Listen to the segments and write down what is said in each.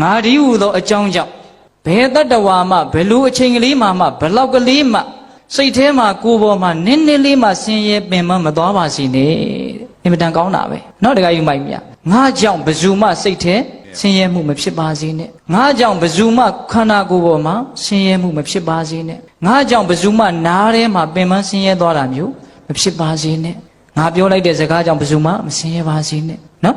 ငါဒီဟူသောအကြောင်းကြောင့်ဘယ်တတ္တဝါမှဘယ်လိုအချိန်ကလေးမှမှဘယ်လောက်ကလေးမှစိတ်ထဲမှာကိုယ်ပေါ်မှာနင်းနင်းလေးမှဆင်းရဲပင်မမသွားပါစေနဲ့တဲ့အင်မတန်ကောင်းတာပဲเนาะတခါယူမိုက်မြငါကြောင့်ဘယ်သူမှစိတ်ထဲဆင်းရဲမှုမဖြစ်ပါစေနဲ့ငါကြောင့်ဘယ်သူမှခန္ဓာကိုယ်ပေါ်မှာဆင်းရဲမှုမဖြစ်ပါစေနဲ့ငါကြောင့်ဘယ်သူမှနားထဲမှာပင်မဆင်းရဲသွားတာမျိုးမဖြစ်ပါစေနဲ့ငါပြောလိုက်တဲ့စကားကြောင့်ဘယ်သူမှမဆင်းရဲပါစေနဲ့เนาะ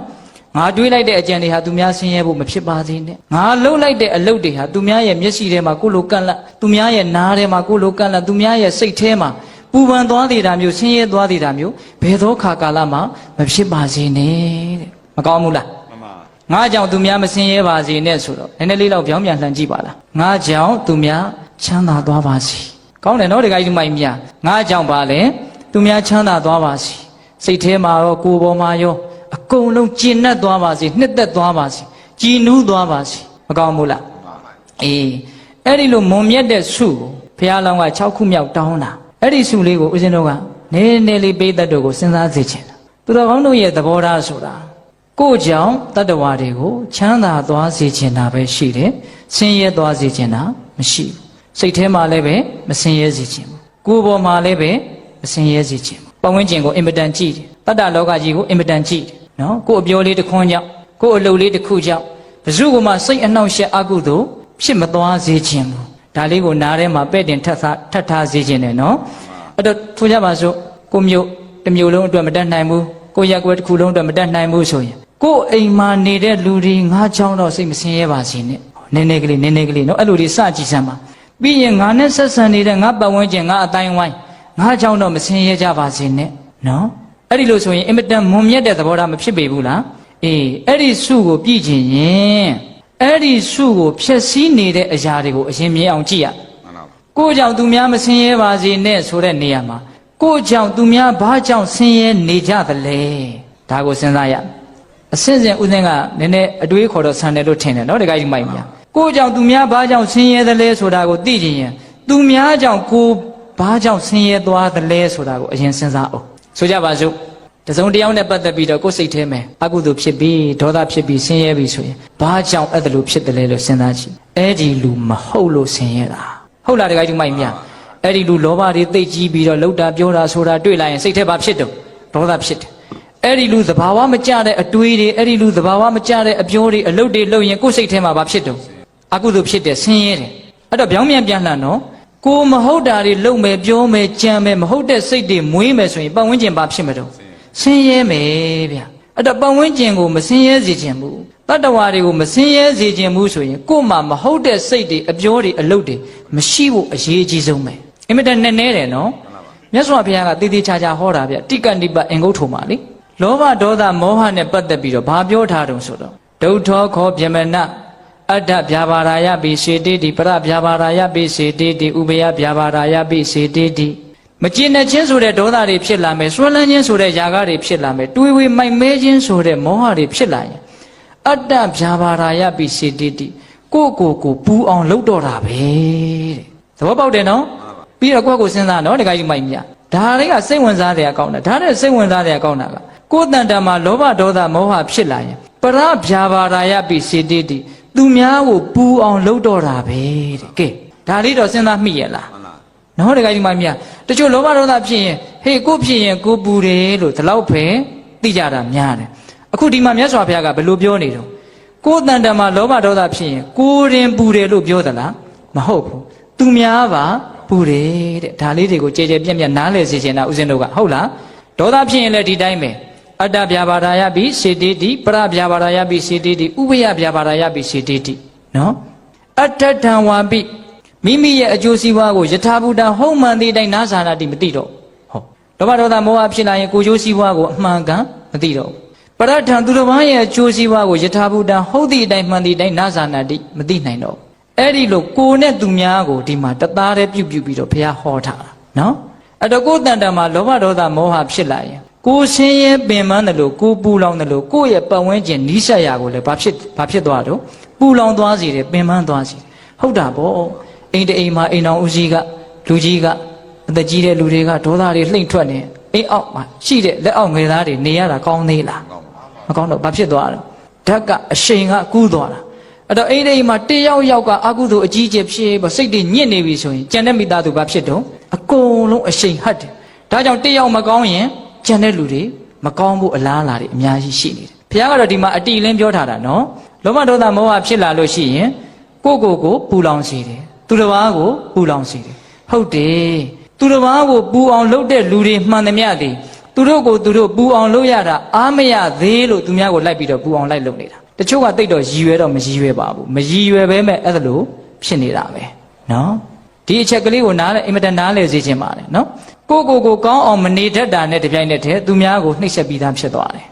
ငါတွေးလိုက်တဲ့အကြံတွေဟာသူများဆင်းရဲဖို့မဖြစ်ပါသေးနဲ့ငါလှုပ်လိုက်တဲ့အလုပ်တွေဟာသူများရဲ့မျက်စိထဲမှာကိုယ်လိုကန့်လန့်သူများရဲ့နားထဲမှာကိုယ်လိုကန့်လန့်သူများရဲ့စိတ်ထဲမှာပူပန်သွားသေးတာမျိုးဆင်းရဲသွားသေးတာမျိုးဘယ်သောခါကာလမှာမဖြစ်ပါစေနဲ့တဲ့မကောင်းဘူးလားမှန်ပါငါကြောင့်သူများမဆင်းရဲပါစေနဲ့ဆိုတော့နည်းနည်းလေးတော့ပြောင်းပြန်လှန်ကြည့်ပါလားငါကြောင့်သူများချမ်းသာသွားပါစေကောင်းတယ်နော်ဒီကိစ္စမိုက်မြငါကြောင့်ပါလေသူများချမ်းသာသွားပါစေစိတ်ထဲမှာရောကိုယ်ပေါ်မှာရော အကုန်လုံးကျဉ်တ်သွားပါစေနှစ်သက်သွားပါစေကြည်နူးသွားပါစေမကောင်းဘူးလားအေးအဲ့ဒီလိုမွန်မြတ်တဲ့ဆုကိုဘုရားလောင်းက6ခုမြောက်တောင်းတာအဲ့ဒီဆုလေးကိုဦးဇင်းတို့ကနည်းနည်းလေးပေးတတ်တို့ကိုစဉ်းစားစေချင်တာသူတော်ကောင်းတို့ရဲ့သဘောထားဆိုတာကိုယ်ကြောင့်တတ္တဝါတွေကိုချမ်းသာသွားစေချင်တာပဲရှိတယ်။ဆင်းရဲသွားစေချင်တာမရှိဘူး။စိတ်ထဲမှာလည်းပဲမဆင်းရဲစေချင်ဘူး။ကိုယ်ပေါ်မှာလည်းပဲမဆင်းရဲစေချင်ဘူး။ပတ်ဝန်းကျင်ကိုအင်မတန်ကြည့်တယ်။တတ္တလောကကြီးကိုအင်မတန်ကြည့်တယ်။ နော်ကိုယ်အပြောလေးတစ်ခွန်းကြောင့်ကိုယ်အလုပ်လေးတစ်ခုကြောင့်ဘယ်သူကမှစိတ်အနှောင့်အယှက်အကုသို့ဖြစ်မသွားစေချင်ဘူး။ဒါလေးကိုနားထဲမှာပဲ့တင်ထပ်ထားထပ်ထားစေချင်တယ်နော်။အဲ့တော့ထိုကြပါစို့ကိုမျိုးတစ်မျိုးလုံးအတွက်မတတ်နိုင်ဘူး။ကိုရက်ကွယ်တစ်ခုလုံးအတွက်မတတ်နိုင်ဘူးဆိုရင်ကိုယ်အိမ်မှာနေတဲ့လူတွေငါးချောင်းတော့စိတ်မဆင်းရဲပါစေနဲ့နည်းနည်းကလေးနည်းနည်းကလေးနော်အဲ့လိုတွေစကြည့်စမ်းပါပြီးရင်ငါနဲ့ဆက်ဆံနေတဲ့ငါပတ်ဝန်းကျင်ငါအတိုင်းဝိုင်းငါးချောင်းတော့မဆင်းရဲကြပါစေနဲ့နော် အဲ့ဒီလိုဆိုရင်အင်မတန်မွန်မြတ်တဲ့သဘောထားမဖြစ်ပေဘူးလားအေးအဲ့ဒီစုကိုပြည့်ချင်ရင်အဲ့ဒီစုကိုဖျက်ဆီးနေတဲ့အရာတွေကိုအရင်မြင်အောင်ကြည့်ရမှန်ပါကိုကြောင့်သူများမဆင်းရဲပါစေနဲ့ဆိုတဲ့နေရာမှာကိုကြောင့်သူများဘာကြောင့်ဆင်းရဲနေကြသလဲဒါကိုစဉ်းစားရအစင်းစင်ဦးစင်းကနည်းနည်းအတွေးခေါ်တော့ဆန်တယ်လို့ထင်တယ်နော်ဒီကိစ္စမိုက်မြကိုကြောင့်သူများဘာကြောင့်ဆင်းရဲသလဲဆိုတာကိုသိချင်ရင်သူများကြောင့်ကိုဘာကြောင့်ဆင်းရဲသွားသလဲဆိုတာကိုအရင်စဉ်းစားအောင် ဆိုကြပါစို့တစုံတစ်ယောက်နဲ့ပတ်သက်ပြီးတော့ကိုယ်စိတ်ထဲမှာအကုသိုလ်ဖြစ်ပြီးဒေါသဖြစ်ပြီးဆင်းရဲပြီးဆိုရင်ဘာကြောင့်အဲ့ဒါလိုဖြစ်တယ်လဲလို့စဉ်းစားကြည့်အဲ့ဒီလူမဟုတ်လို့ဆင်းရဲတာဟုတ်လားတခါကြီးမိုက်မြအဲ့ဒီလူလောဘတွေသိပ်ကြီးပြီးတော့လှုပ်တာပြောတာဆိုတာတွေ့လိုက်ရင်စိတ်ထဲဘာဖြစ်တော့ဒေါသဖြစ်တယ်အဲ့ဒီလူသဘာဝမကျတဲ့အတွေးတွေအဲ့ဒီလူသဘာဝမကျတဲ့အပြောတွေအလုပ်တွေလုပ်ရင်ကိုယ်စိတ်ထဲမှာဘာဖြစ်တော့အကုသိုလ်ဖြစ်တယ်ဆင်းရဲတယ်အဲ့တော့ပြောင်းပြန်ပြန်လှန်တော့ ကိုမဟုတ်တာတွေလုပ်မယ်ပြောမယ်ကြံမယ်မဟုတ်တဲ့စိတ်တွေမွေးမယ်ဆိုရင်ပတ်ဝန်းကျင်ဘာဖြစ်မတော့ဆင်းရဲမယ်ဗျအဲ့တော့ပတ်ဝန်းကျင်ကိုမဆင်းရဲစေခြင်းဘူးတတ္တဝါတွေကိုမဆင်းရဲစေခြင်းဘူးဆိုရင်ကို့မှာမဟုတ်တဲ့စိတ်တွေအပြောတွေအလုပ်တွေမရှိဖို့အရေးအကြီးဆုံးပဲအင်မတန်နဲ့နဲတယ်နော်မြတ်စွာဘုရားကတည်တည်ချာချာဟောတာဗျတိကဏိပတ်အင်္ဂုတ်ထုံပါလေလောဘဒေါသမောဟနဲ့ပတ်သက်ပြီးတော့ဘာပြောထားတုံဆိုတော့ဒုထောခောဗျမန အတ္တဗျာပါရာယပိစေတိတိပရဗျာပါရာယပိစေတိတိဥပယဗျာပါရာယပိစေတိတိမကျင်တဲ့ချင်းဆိုတဲ့ဒေါသတွေဖြစ်လာမယ်ဆွဲလန်းခြင်းဆိုတဲ့ຢာကတွေဖြစ်လာမယ်တွေးဝေမိုက်မဲခြင်းဆိုတဲ့မောဟတွေဖြစ်လာရင်အတ္တဗျာပါရာယပိစေတိတိကိုယ့်ကိုယ်ကိုပူအောင်လုပ်တော့တာပဲတဲ့သဘောပေါက်တယ်နော်ပြီးတော့ကိုယ့်ကိုယ်စဉ်းစားနော်တခါကြီးမိုက်မြဒါတွေကစိတ်ဝင်စားတဲ့အကောင်းတာဒါတဲ့စိတ်ဝင်စားတဲ့အကောင်းတာကကိုယ်တန်တမှာလောဘဒေါသမောဟဖြစ်လာရင်ပရဗျာပါရာယပိစေတိတိ သူများကိုပူအောင်လုပ်တော့တာပဲတဲ့ကဲဒါလေးတော့စဉ်းစားမိရဲ့လားမှန်ပါနော်တခါကြီးမမြတချို့လောဘဒေါသဖြစ်ရင်ဟေးကိုဖြစ်ရင်ကိုပူတယ်လို့ဒီလောက်ပဲသိကြတာများတယ်အခုဒီမှာမြတ်စွာဘုရားကဘယ်လိုပြောနေတော့ကိုယ်တန်တမှာလောဘဒေါသဖြစ်ရင်ကိုယ်ရင်ပူတယ်လို့ပြောသလားမဟုတ်ဘူးသူများပါပူတယ်တဲ့ဒါလေးတွေကိုကြဲကြဲပြန့်ပြန့်နားလည်စေချင်တာဦးဇင်းတို့ကဟုတ်လားဒေါသဖြစ်ရင်လည်းဒီတိုင်းပဲ အတ္တဗျာပါဒာယပိစေတိတိပရဗျာပါဒာယပိစေတိတိဥပယဗျာပါဒာယပိစေတိတိနော်အတ္တထံဝါပိမိမိရဲ့အကျိုးစီးပွားကိုယထာဘူတံဟုတ်မှန်သေးတိုင်းနားဆာနာတိမသိတော့ဟုတ်ဒေါဘဒေါသမောဟဖြစ်လာရင်ကိုကျိုးစီးပွားကိုအမှန်ကန်မသိတော့ဘူးပရထံသူတော်ဘာရဲ့အကျိုးစီးပွားကိုယထာဘူတံဟုတ်သည့်အတိုင်းမှန်သည့်အတိုင်းနားဆာနာတိမသိနိုင်တော့ဘူးအဲ့ဒီလိုကိုနဲ့သူများကိုဒီမှာတသားတည်းပြုတ်ပြုတ်ပြီးတော့ဘုရားဟောထားတာနော်အဲ့တော့ကိုယ်တန်တမှာလောဘဒေါသမောဟဖြစ်လာရင် ကိုဆင်းရဲပင်ပန်းတယ်လို့ကိုပူလောင်တယ်လို့ကိုယ့်ရဲ့ပတ်ဝန်းကျင်နီးစပ်ရာကိုလည်းဘာဖြစ်ဘာဖြစ်သွားတော့ပူလောင်သွားစေတယ်ပင်ပန်းသွားစေတယ်ဟုတ်တာပေါ့အိမ်တအိမ်မှာအိမ်တော်ဦးကြီးကလူကြီးကအသက်ကြီးတဲ့လူတွေကဒေါသတွေလှိမ့်ထွက်နေအိမ်အောက်မှာရှိတဲ့လက်အောက်ငယ်သားတွေနေရတာကောင်းသေးလားကောင်းပါမကောင်းတော့ဘာဖြစ်သွားလဲဓာတ်ကအရှိန်ကကူးသွားတာအဲ့တော့အိမ်လေးမှာတယောက်ယောက်ကအကုသိုလ်အကြီးကျယ်ဖြစ်ပေါ့စိတ်တွေညစ်နေပြီဆိုရင်ကြံတဲ့မိသားစုဘာဖြစ်တော့အကုန်လုံးအရှိန်ဟတ်တယ်ဒါကြောင့်တယောက်မကောင်းရင် ကြံတဲ့လူတွေမကောင်းဖို့အလားအလာတွေအများကြီးရှိနေတယ်ဘုရားကတော့ဒီမှာအတီလင်းပြောထားတာနော်လောဘဒေါသမောဟဖြစ်လာလို့ရှိရင်ကိုယ့်ကိုယ်ကိုပူလောင်စေတယ်သူတစ်ပါးကိုပူလောင်စေတယ်ဟုတ်တယ်သူတစ်ပါးကိုပူအောင်လုပ်တဲ့လူတွေမှန်သမျှသည်သူတို့ကိုသူတို့ပူအောင်လုပ်ရတာအားမရသေးလို့သူများကိုလိုက်ပြီးတော့ပူအောင်လိုက်လုပ်နေတာတချို့ကတိတ်တော့ရည်ရွယ်တော့မရည်ရွယ်ပါဘူးမရည်ရွယ်ပဲမဲ့အဲ့ဒါလို့ဖြစ်နေတာပဲနော်ဒီအချက်ကလေးကိုနားလဲအင်မတန်နားလဲစေခြင်းပါလေနော် ကိုကိုကိုကောင်းအောင်မနေတတ်တာနဲ့တပြိုင်နက်တည်းသူများကိုနှိပ်စက်ပြီးသားဖြစ်သွားတယ်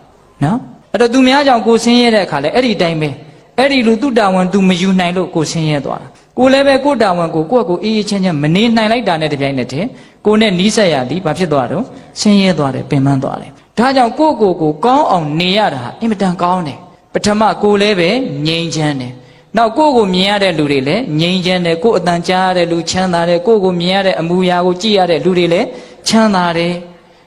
နော်အဲ့တော့သူများကြောင့်ကိုဆင်းရဲတဲ့အခါလဲအဲ့ဒီတိုင်းပဲအဲ့ဒီလူသူတာဝန်သူမယူနိုင်လို့ကိုဆင်းရဲသွားတာကိုလည်းပဲကိုတာဝန်ကိုကိုယ့်အကိုအေးအေးချမ်းချမ်းမနေနိုင်လိုက်တာနဲ့တပြိုင်နက်တည်းကိုနဲ့နီးစပ်ရသည်ဘာဖြစ်သွားတော့ဆင်းရဲသွားတယ်ပင်ပန်းသွားတယ်ဒါကြောင့်ကိုယ့်ကိုယ်ကိုကောင်းအောင်နေရတာဟာအင်မတန်ကောင်းတယ်ပထမကိုလည်းပဲငြိမ်ချမ်းတယ် နောက်ကိုယ့်ကိုမြင်ရတဲ့လူတွေလည်းငြိမ်ချမ်းတယ်ကိုယ့်အတန်ကြားရတဲ့လူချမ်းသာတယ်ကိုယ့်ကိုမြင်ရတဲ့အမူအရာကိုကြည့်ရတဲ့လူတွေလည်းချမ်းသာတယ်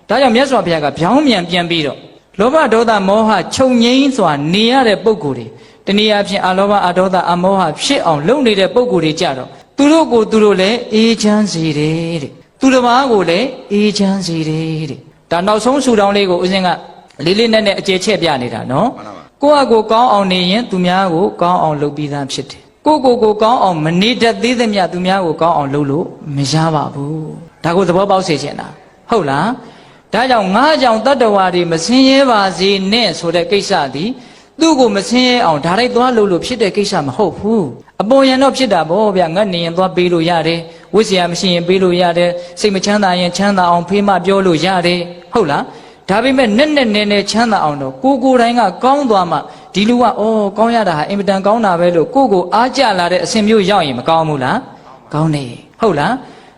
ဒါကြောင့်မြတ်စွာဘုရားကဗျောင်းမြန်ပြန်ပြီးတော့လောဘဒေါသမောဟချုပ်ငြိမ်းစွာနေရတဲ့ပုံကိုယ်တွေတနည်းအားဖြင့်အလောဘအဒေါသအမောဟဖြစ်အောင်လုပ်နေတဲ့ပုံကိုယ်တွေကြတော့သူတို့ကိုသူတို့လည်းအေးချမ်းစေတယ်တဲ့သူတစ်ပါးကိုလည်းအေးချမ်းစေတယ်တဲ့ဒါနောက်ဆုံးဆူတောင်းလေးကိုဦးဇင်းကလေးလေးနက်နက်အကျယ်ချက်ပြနေတာနော်မှန်ပါပါ ကိုယ့်အကိုကောင်းအောင်နေရင်သူများကိုကောင်းအောင်လုပ်ပြီးသားဖြစ်တယ်ကိုယ့်ကိုယ်ကိုကောင်းအောင်မနေတတ်သေးသမျှသူများကိုကောင်းအောင်လုပ်လို့မရပါဘူးဒါကိုသဘောပေါက်စေချင်တာဟုတ်လားဒါကြောင့်ငါးကြောင့်တတ္တဝါတွေမစင်းရဲပါစေနဲ့ဆိုတဲ့ကိစ္စသည်သူ့ကိုမစင်းရဲအောင်ဒါလိုက်သွားလို့လို့ဖြစ်တဲ့ကိစ္စမဟုတ်ဘူးအပေါ်ယံတော့ဖြစ်တာပေါ့ဗျငတ်နေရင်သွားပေးလို့ရတယ်ဝိဇ္ဇာမရှိရင်ပေးလို့ရတယ်စိတ်မချမ်းသာရင်ချမ်းသာအောင်ဖေးမပြောလို့ရတယ်ဟုတ်လား ဒါပေမဲ့နဲ့နဲ့နဲ့နဲ့ချမ်းသာအောင်တော့ကိုကိုယ်တိုင်းကကောင်းသွားမှဒီလူကအော်ကောင်းရတာဟာအင်မတန်ကောင်းတာပဲလို့ကိုကိုအားကြလာတဲ့အစဉ်မျိုးရောက်ရင်မကောင်းဘူးလားကောင်းတယ်ဟုတ်လား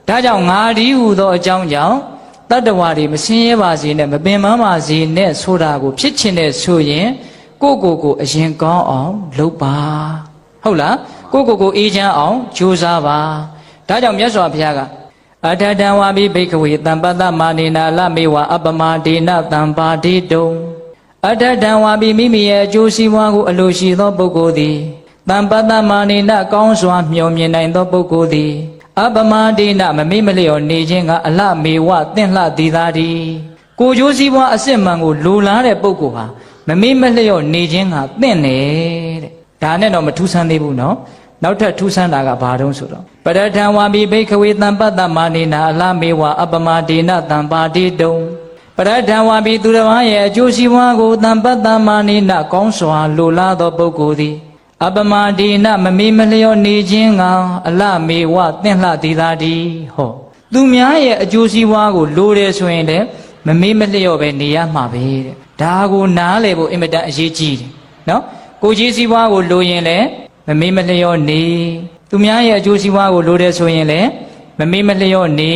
ဒါကြောင့်ငါဒီဟူသောအကြောင်းကြောင့်တတ္တဝါတွေမစင်းရဲပါစေနဲ့မပင်ပန်းပါစေနဲ့ဆိုတာကိုဖြစ်ချင်တဲ့ဆိုရင်ကိုကိုကိုအရင်ကောင်းအောင်လုပ်ပါဟုတ်လားကိုကိုကိုအေးချမ်းအောင်ကြိုးစားပါဒါကြောင့်မြတ်စွာဘုရားက အထတံဝါပိဘိက္ခဝေတံပတ္တမာနေနာလမေဝအပမဒေနတံပါတိတုံအထတံဝါပိမိမိရဲ့အကျိုးစီးပွားကိုအလိုရှိသောပုဂ္ဂိုလ်သည်တံပတ္တမာနေနကောင်းစွာမျှော်မြင်နိုင်သောပုဂ္ဂိုလ်သည်အပမဒေနမမိမလျော်နေခြင်းကအလမေဝတင့်လှသည်သာဒီကိုကျိုးစီးပွားအစစ်မှန်ကိုလိုလားတဲ့ပုဂ္ဂိုလ်ဟာမမိမလျော်နေခြင်းကတင့်တယ်တဲ့ဒါနဲ့တော့မထူးဆန်းသေးဘူးနော် နောက်ထပ်ထူးဆန်းတာကဘာတုံးဆိုတော့ပရထံဝါပိဘိခဝေတံပတ္တမာနေနာအလမေဝအပမဒေနတံပါတိတုံပရထံဝါပိသူတော်ရဲ့အကျိုးစီးပွားကိုတံပတ္တမာနေနာကောင်းစွာလိုလားသောပုဂ္ဂိုလ်သည်အပမဒေနမမေမလျော့နေခြင်းကအလမေဝတင့်လှသည်သာဒီဟောသူများရဲ့အကျိုးစီးပွားကိုလိုတယ်ဆိုရင်လည်းမမေမလျော့ပဲနေရမှာပဲတဲ့ဒါကိုနားလေဖို့အင်မတန်အရေးကြီးတယ်နော်ကိုကြီးစီးပွားကိုလိုရင်လည်း မမေ့မလျော့နေသူများရဲ့အကျိုးစီးပွားကိုလိုတယ်ဆိုရင်လည်းမမေ့မလျော့နေ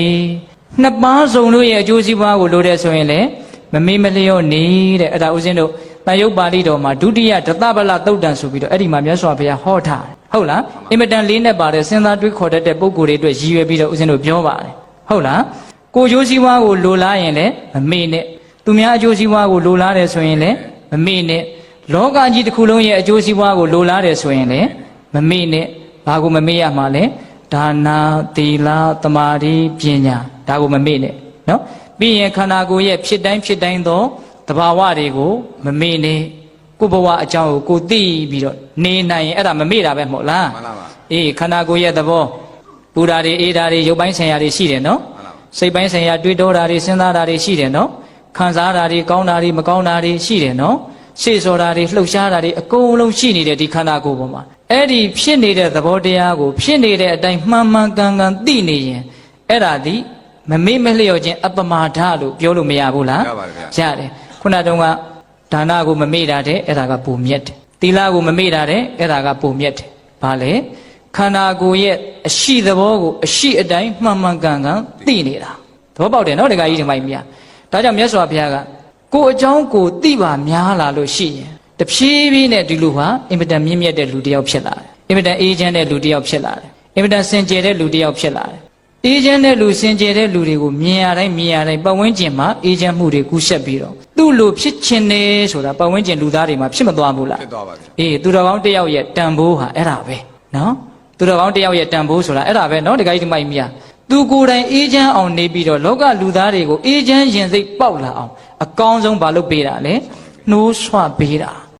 နှစ်ပါးစုံတို့ရဲ့အကျိုးစီးပွားကိုလိုတယ်ဆိုရင်လည်းမမေ့မလျော့နေတဲ့အဲ့ဒါဦးဇင်းတို့တန်ရုပ်ပါဠိတော်မှာဒုတိယဒသဗလသုတ်တန်ဆိုပြီးတော့အဲ့ဒီမှာမြတ်စွာဘုရားဟောထားတယ်ဟုတ်လားအင်မတန်လေးနဲ့ပါတယ်စဉ်းစားတွေးခေါ်တတ်တဲ့ပုံကိုယ်တွေအတွက်ရည်ရွယ်ပြီးတော့ဦးဇင်းတို့ပြောပါတယ်ဟုတ်လားကိုကျိုးစီးပွားကိုလိုလားရင်လည်းမမေ့နဲ့သူများအကျိုးစီးပွားကိုလိုလားတယ်ဆိုရင်လည်းမမေ့နဲ့လောကကြီးတစ်ခုလုံးရဲ့အကျိုးစီးပွားကိုလိုလားတယ်ဆိုရင်လည်း မမေ့နဲ့ဘာကိုမမေ့ရမှာလဲဒါနာသီလသမာဓိပညာဒါကိုမမေ့နဲ့နော်ပြီးရင်ခန္ဓာကိုယ်ရဲ့ဖြစ်တိုင်းဖြစ်တိုင်းသောတဘာဝတွေကိုမမေ့နဲ့ကိုယ်ဘဝအကြောင်းကိုကိုသိပြီးတော့နေနိုင်ရင်အဲ့ဒါမမေ့တာပဲမဟုတ်လားမှန်လားပါအေးခန္ဓာကိုယ်ရဲ့သဘောပူဓာတွေအေးဓာတွေရုပ်ပိုင်းဆိုင်ရာတွေရှိတယ်နော်မှန်လားပါစိတ်ပိုင်းဆိုင်ရာတွေးတောတာတွေစဉ်းစားတာတွေရှိတယ်နော်ခံစားတာတွေကောင်းတာတွေမကောင်းတာတွေရှိတယ်နော်ရှေ့စော်တာတွေလှုပ်ရှားတာတွေအကုန်လုံးရှိနေတဲ့ဒီခန္ဓာကိုယ်ပေါ်မှာ အဲ့ဒီဖြစ်နေတဲ့သဘောတရားကို ဖြစ်နေတဲ့အတိုင်းမှန်မှန်ကန်ကန်သိနေရင်အဲ့ဒါဒီမမေ့မလျော့ခြင်းအပမာဒလို့ပြောလို့မရဘူးလားရပါတယ်ဗျာရတယ်ခုနတုန်းကဒါနကိုမမေ့တာတဲ့အဲ့ဒါကပုံမြတ်တယ်သီလကိုမမေ့တာတဲ့အဲ့ဒါကပုံမြတ်တယ်ဘာလဲခန္ဓာကိုယ်ရဲ့အရှိသဘောကိုအရှိအတိုင်းမှန်မှန်ကန်ကန်သိနေတာသဘောပေါက်တယ်နော်ဒကာကြီးဒီမိုင်းမြတ်ဒါကြောင့်မြတ်စွာဘုရားကကိုယ်အကြောင်းကိုသိပါများလာလို့ရှိရင် တဖြည်းဖြည်းနဲ့ဒီလူဟာအင်မတန်မြင့်မြတ်တဲ့လူတစ်ယောက်ဖြစ်လာတယ်အင်မတန်အေးချမ်းတဲ့လူတစ်ယောက်ဖြစ်လာတယ်အင်မတန်စင်ကြယ်တဲ့လူတစ်ယောက်ဖြစ်လာတယ်အေးချမ်းတဲ့လူစင်ကြယ်တဲ့လူတွေကိုမြင်ရတိုင်းမြင်ရတိုင်းပတ်ဝန်းကျင်မှာအေးချမ်းမှုတွေကူးဆက်ပြီးတော့သူသူ့လိုဖြစ်ချင်နေဆိုတာပတ်ဝန်းကျင်လူသားတွေမှာဖြစ်မသွားဘူးလားဖြစ်သွားပါဗျာအေးသူတော်ကောင်းတစ်ယောက်ရဲ့တန်ဖိုးဟာအဲ့ဒါပဲနော်သူတော်ကောင်းတစ်ယောက်ရဲ့တန်ဖိုးဆိုတာအဲ့ဒါပဲနော်ဒီကိစ္စဒီမိုက်မီယာသူကိုယ်တိုင်အေးချမ်းအောင်နေပြီးတော့လောကလူသားတွေကိုအေးချမ်းရင်စိတ်ပေါက်လာအောင်အကောင်းဆုံးမလုပ်ပေးတာလေနှိုးဆွပေးတာ